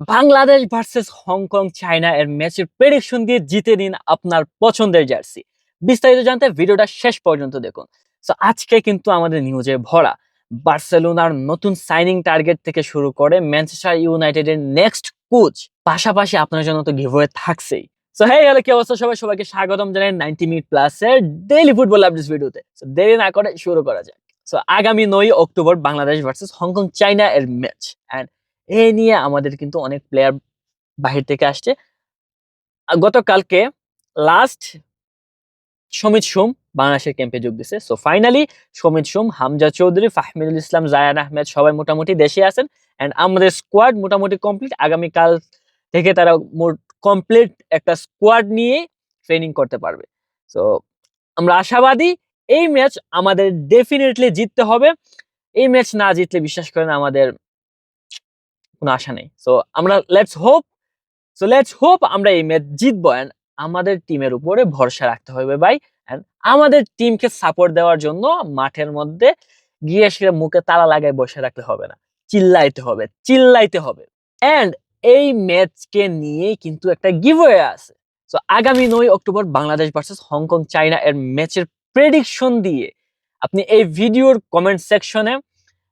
Bangladesh versus Hong Kong China এর ম্যাচের prediction দিয়ে জিতে নিন আপনার পছন্দের জার্সি বিস্তারিত জানতে ভিডিওটা শেষ পর্যন্ত দেখুন। তো আজকে কিন্তু আমাদের নিউজে ভরা। বার্সেলোনার নতুন সাইনিং টার্গেট থেকে শুরু করে ম্যানচেস্টার ইউনাইটেডের নেক্সট কোচ পাশাপাশি আপনার জন্য তো গিভওয়ে থাকছেই। সো হ্যাঁ হ্যালো কি অবস্থা সবাই? সবাইকে স্বাগতম জানাই নাইনটি মিনিট প্লাসের ডেইলি ফুটবল আপডেটস ভিডিওতে সো দেরি না করে শুরু করা যাক। সো আগামী নয় October Bangladesh versus Hong Kong China এর ম্যাচ অ্যান্ড এ নিয়ে আমাদের কিন্তু অনেক প্লেয়ার বাহির থেকে আসছে। গতকালকে লাস্ট সমিত সোম বাংলাদেশের ক্যাম্পে যোগ দিছে। সো ফাইনালি সমিত সোম, হামজা চৌধুরী, ফাহমিদুল ইসলাম, জায়ান আহমেদ সবাই মোটামুটি দেশে আছেন। অ্যান্ড আমাদের স্কোয়াড মোটামুটি কমপ্লিট আগামীকাল থেকে তারা কমপ্লিট একটা স্কোয়াড নিয়ে ট্রেনিং করতে পারবে। সো আমরা আশাবাদী এই ম্যাচ আমাদের ডেফিনেটলি জিততে হবে। এই ম্যাচ না জিতলে বিশ্বাস করেন আমাদের কোনো আশা নেই। সো আমরা let's hope so let's hope আমরা এই ম্যাচ জিতবো অ্যান্ড আমাদের টিমের উপরে ভরসা রাখতে হবে ভাই অ্যান্ড আমাদের টিমকে সাপোর্ট দেওয়ার জন্য মাঠের মধ্যে গিয়ে সেটা মুখে তালা লাগায় বসে রাখতে হবে না। চিল্লাইতে হবে চিল্লাইতে হবে। অ্যান্ড এই ম্যাচকে নিয়ে কিন্তু একটা গিভওয়ে আছে। সো আগামী নয় October Bangladesh versus Hong Kong China এর ম্যাচের প্রেডিকশন দিয়ে আপনি এই ভিডিওর কমেন্ট সেকশনে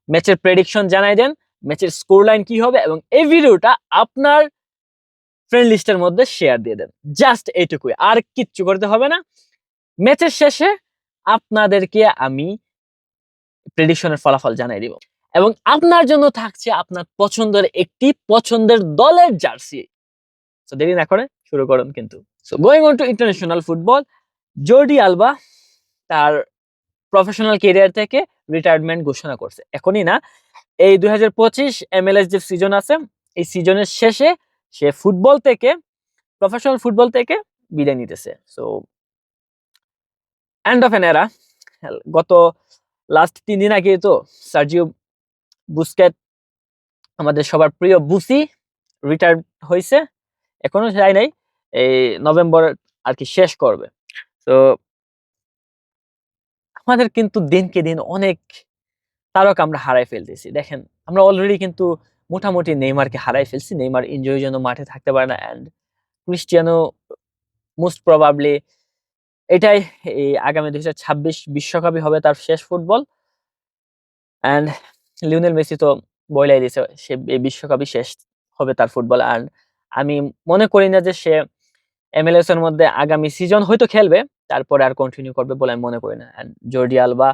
ম্যাচের প্রেডিকশন জানাই দেন। ম্যাচের স্কোর লাইন কি হবে এবং এই ভিডিওটা আপনার ফ্রেন্ড লিস্টের মধ্যে শেয়ার দিয়ে দেন। জাস্ট এইটুকুই, আর কিচ্ছু করতে হবে না। ম্যাচের শেষে আপনাদেরকে আমি প্রেডিকশনের ফলাফল জানাই দিব। এবং আপনার জন্য থাকছে আপনার পছন্দের একটি পছন্দের দলের জার্সি। তো দেরি না করে শুরু করুন কিন্তু। So going on to international football Jordi Alba তার প্রফেশনাল কেরিয়ার থেকে রিটায়ারমেন্ট ঘোষণা করছে। এখনই না, এই দুই হাজার পঁচিশ এমএলএস যে সিজন আছে, এই সিজনের শেষে সে ফুটবল থেকে প্রফেশনাল ফুটবল থেকে বিদায় নিতেছে। সো এন্ড অফ এন এরা গত লাস্ট তিন দিন আগে তো সার্জিও বুস্কেট, আমাদের সবার প্রিয় বুসি রিটায়ার হয়েছে। এখনও যায় নাই, এই নভেম্বর আর কি শেষ করবে। তো আমাদের কিন্তু দিনকে দিন অনেক তারকা আমরা হারাই ফেলতেছি। দেখেন, আমরা অলরেডি কিন্তু মোটামুটি নেইমারকে হারাই ফেলছি। নেইমার ইনজয়ের জন্য মাঠে থাকতে পারে না অ্যান্ড ক্রিস্টিয়ানো মোস্ট প্রবাবলি এটাই এই আগামী দুই হাজার ছাব্বিশ বিশ্বকাপই হবে তার শেষ ফুটবল। অ্যান্ড লিওনেল মেসি তো বইলাই দিয়েছে, সে এই বিশ্বকাপই শেষ হবে তার ফুটবল। অ্যান্ড আমি মনে করি না যে সে এমএলএস এর মধ্যে আগামী সিজন হয়তো খেলবে, তারপরে আর কন্টিনিউ করবে বলে আমি মনে করি না। জর্ডি আলবা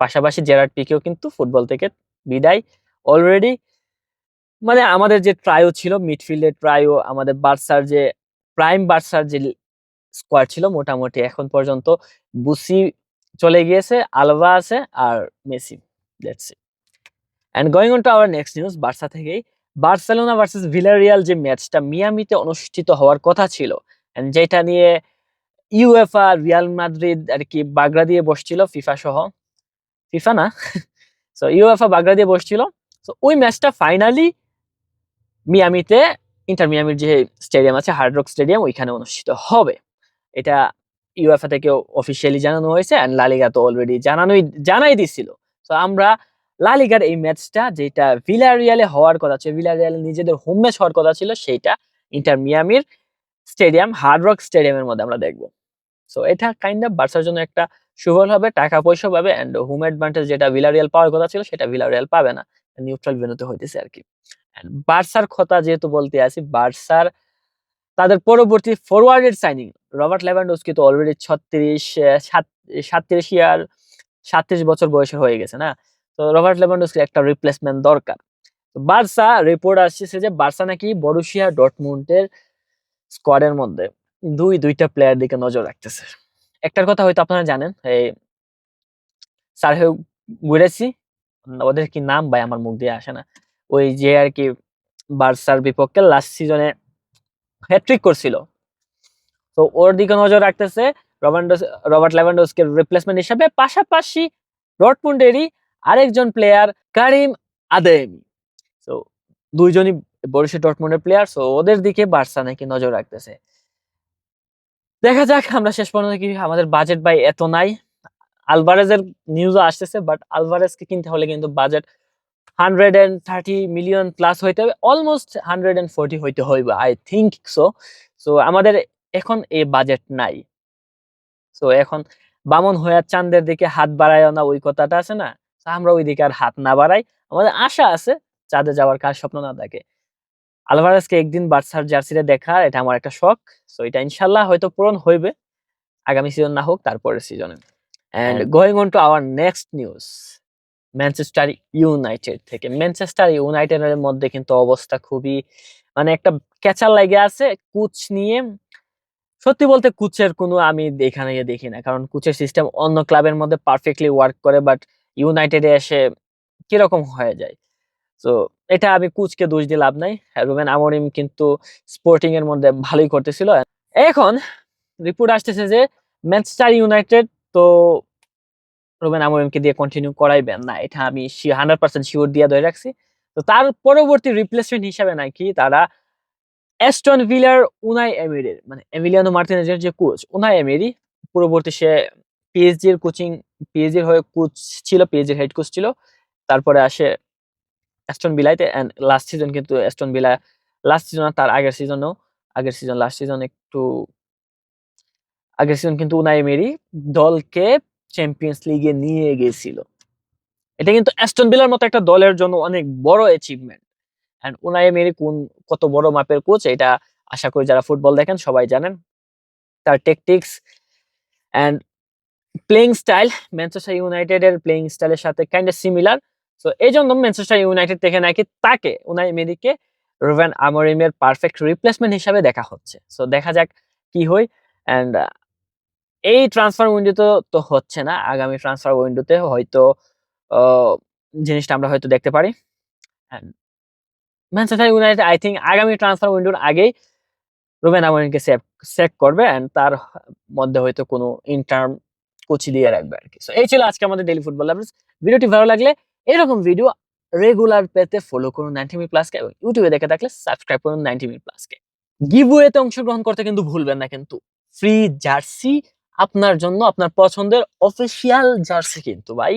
পাশাপাশি জেরার্ড পিকেও কিন্তু ফুটবল থেকে বিদায়। অলরেডি মানে আমাদের যে ট্রায়ো ছিল মিডফিল্ডের ট্রায়ো আমাদের বার্সার যে প্রাইম বার্সার যে স্কোয়াড ছিল মোটামুটি এখন পর্যন্ত বুসি চলে গিয়েছে আলভা আছে আর Messi that's it going on to our next news Barca থেকেই বার্সেলোনা ভার্সেস ভিলারিয়াল যে ম্যাচটা মিয়ামিতে অনুষ্ঠিত হওয়ার কথা ছিল যেটা নিয়ে ইউএফআ রিয়াল মাদ্রিদ আর কি বাগড়া দিয়ে বসছিল ফিফা সহ। ফিফা না? সো ইউএফআ বাগড়া দিয়ে বসছিল। তো ওই ম্যাচটা ফাইনালি মিয়ামিতে ইন্টার মিয়ামির যে স্টেডিয়াম আছে হার্ড রক স্টেডিয়াম ওইখানে অনুষ্ঠিত হবে। এটা ইউএফএ থেকে অফিসিয়ালি জানানো হয়েছে অ্যান্ড লালিগা তো অলরেডি জানানোই, জানাই দিছিল। তো আমরা লালিগার এই ম্যাচটা যেটা ভিলারিয়ালে হওয়ার কথা ছিল, ভিলারিয়ালে নিজেদের হোম ম্যাচ হওয়ার কথা ছিল সেইটা ইন্টার মিয়ামির স্টেডিয়াম, হার্ড রক স্টেডিয়ামের মধ্যে আমরা দেখব। সো এটা কাইন্ড অফ বার্সার জন্য একটা সুফল হবে, টাকা পয়সা পাবে অ্যান্ড হোম অ্যাডভান্টেজ যেটা ভিলারিয়াল পাওয়ার কথা ছিল, সেটা ভিলারিয়াল পাবে না। নিউট্রাল ভেনুতে হইতেছে আর কি বার্সার কথা যেহেতু বলতে আছি, বার্সার তাদের পরবর্তী ফরওয়ার্ডের সাইনিং রবার্ট লেভানডোসকি তো অলরেডি ছত্রিশ, সাত, সাতত্রিশ ইয়ার সাতত্রিশ বছর বয়সের হয়ে গেছে না? তো রবার্ট লেভানডোসকির একটা রিপ্লেসমেন্ট দরকার। বার্সা রিপোর্ট আসছে যে বার্সা নাকি বরুশিয়া ডটমুন্টের স্কোয়াডের মধ্যে দুই, দুইটা প্লেয়ার দিকে নজর রাখতেছে। একটার কথা হয়তো আপনারা জানেন, এই সারহেউ গুরেসি, ওদের কি নাম? ভাই, আমার মুখ দিয়ে আসে না। ওই যে আর কি বার্সার বিপক্ষে লাস্ট সিজনে হ্যাট্রিক করছিল। তো ওর দিকে নজর রাখতেছে রবার্ট লেভানডোসকে রিপ্লেসমেন্ট হিসাবে। পাশাপাশি ডটমুন্ডেরই আরেকজন প্লেয়ার কারিম আদেমি তো দুইজনই বরিশা ডটমুন্ডের প্লেয়ার সো ওদের দিকে বার্সা নাকি নজর রাখতেছে। দেখা যাক, আমরা শেষ পর্যন্ত কি আমাদের বাজেট বাই এত নাই। আলভারেজের নিউজও আসতেছে বাট আলভারেজকে কিনতে হলে কিন্তু budget hundred and thirty million plus হইতে হবে। অলমোস্ট হান্ড্রেড অ্যান্ড ফোর্টি হইতে হইবে আই থিঙ্ক সো সো আমাদের এখন এই বাজেট নাই। সো এখন বামন হয়ে চাঁদের দিকে হাত বাড়ায় না, ওই কথাটা আছে না? আমরা ওই দিকে আর হাত না বাড়াই। আমাদের আশা আছে চাঁদে যাওয়ার কার স্বপ্ন না থাকে। আলভারেজকে একদিন বার্সার জার্সিতে দেখা এটা আমার একটা শখ। সো এটা ইনশাল্লাহ হয়তো পূরণ হইবে। আগামী সিজন না হোক তারপরের সিজনে and going on to our next news Manchester United থেকে। ম্যানচেস্টার ইউনাইটেডের মধ্যে কিন্তু অবস্থা খুবই মানে একটা ক্যাচার লাগে আছে কুচ নিয়ে। সত্যি বলতে কুচের কোনো আমি এখানে দেখি না। কারণ কুচের সিস্টেম অন্য ক্লাবের মধ্যে পারফেক্টলি ওয়ার্ক করে বাট ইউনাইটেডে এসে কীরকম হয়ে যায়? তো এটা আমি কুচকে দোষ দিয়ে লাভ নাই। রুবেন আমরিম কিন্তু স্পোর্টিং এর মধ্যে ভালোই করতেছিল। এখন রিপোর্ট আসতেছে যে ম্যানচেস্টার ইউনাইটেড তো রুবেন আমরিমকে দিয়ে কন্টিনিউ করাইবেন না। এটা আমি হান্ড্রেড পার্সেন্ট শিওর দিয়ে ধরে রাখছি। তো তার পরবর্তী রিপ্লেসমেন্ট হিসাবে নাকি তারা অ্যাস্টন ভিলার উনাই এমিরির মানে এমিলিয়ানো মার্টিনেজের যে কোচ উনাই এমিরি পরবর্তী সে পিএসজি এর কোচিং পিএসজি এর হয়ে কোচ ছিল পিএসজি এর হেড কোচ ছিল। তারপরে আসে অ্যাস্টন বিলাইতে লাস্ট সিজন কিন্তু অ্যাস্টন বিলা লাস্ট সিজন তার আগের সিজনও আগের সিজন লাস্ট সিজন একটু, আগের সিজন কিন্তু উনাই মেরি দলকে চ্যাম্পিয়ন্স লিগে নিয়ে গেছিল। এটা কিন্তু অ্যাস্টন বিলার মতো একটা দলের জন্য অনেক বড় অ্যাচিভমেন্ট এন্ড উনাই মেরি কোন, কত বড় মাপের কোচ এটা আশা করি যারা ফুটবল দেখেন সবাই জানেন। তার tactics and playing style Manchester ইউনাইটেডের প্লেইং স্টাইলের সাথে কাইন্ড সিমিলার সো এই জন্য ম্যানচেস্টার ইউনাইটেড থেকে নাকি তাকে, উনাই এমিরিকে রুভেন আমরিমের পারফেক্ট রিপ্লেসমেন্ট হিসাবে দেখা হচ্ছে। সো দেখা যাক কি হয়। এন্ড এই ট্রান্সফার উইন্ডোতে তো হচ্ছে না। আগামী ট্রান্সফার উইন্ডোতে হয়তো জিনিসটা আমরা হয়তো দেখতে পারি। ম্যানচেস্টার ইউনাইটেড আই থিঙ্ক আগামী ট্রান্সফার উইন্ডোর আগেই রুবেন আমরিনকে সেভ সেভ করবে। এন্ড তার মধ্যে হয়তো কোনো ইন্টার্ম কোচ দিয়ে রাখবে আর কি সো এই ছিল আজকে আমাদের ডেলি ফুটবল লাভার্স ভিডিওটি ভালো লাগলে এরকম ভিডিও রেগুলার পেতে ফলো করুন নাইনটি মিনিট প্লাসকে এবং ইউটিউবে দেখে থাকলে সাবস্ক্রাইব করুন নাইনটি মিনিট প্লাসকে গিভওয়েতে অংশগ্রহণ করতে কিন্তু ভুলবেন না কিন্তু। ফ্রি জার্সি আপনার জন্য, আপনার পছন্দের অফিসিয়াল জার্সি কিন্তু ভাই